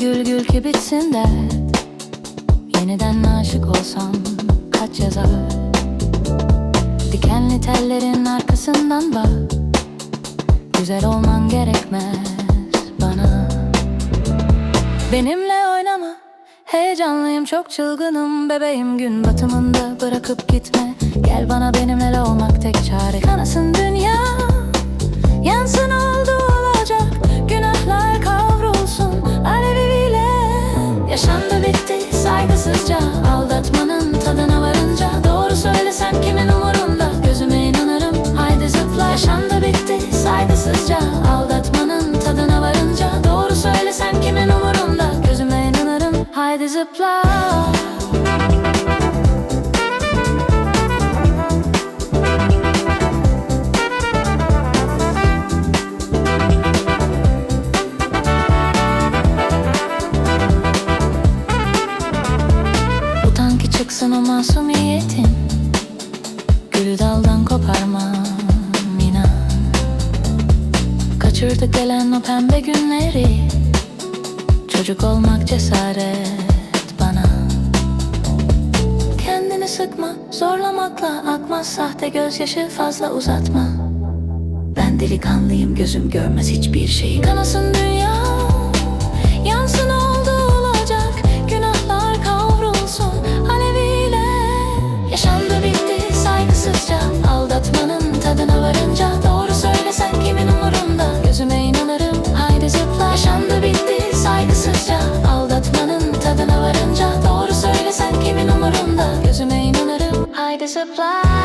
Gül gül ki bitsin de Yeniden aşık olsam kaç yazar? Dikenli tellerin arkasından bak Güzel olman gerekmez bana. Benimle oynama Heyecanlıyım çok çılgınım. Bebeğim gün batımında bırakıp gitme. Gel bana benimle olmak tek çare. Kanasın dünya Yaşandı bitti saygısızca Aldatmanın tadına varınca Doğru söylesen kimin umurunda? Gözüme inanırım haydi zıpla. Yaşandı bitti saygısızca Aldatmanın tadına varınca Doğru söylesen kimin umurunda? Gözüme inanırım haydi zıpla koparmam inan. Kaçırdık gelen o pembe günleri. Çocuk olmak cesaret bana. Kendini sıkma zorlamakla akmaz Sahte gözyaşı fazla uzatma. Ben delikanlıyım gözüm görmez hiçbir şeyi supply.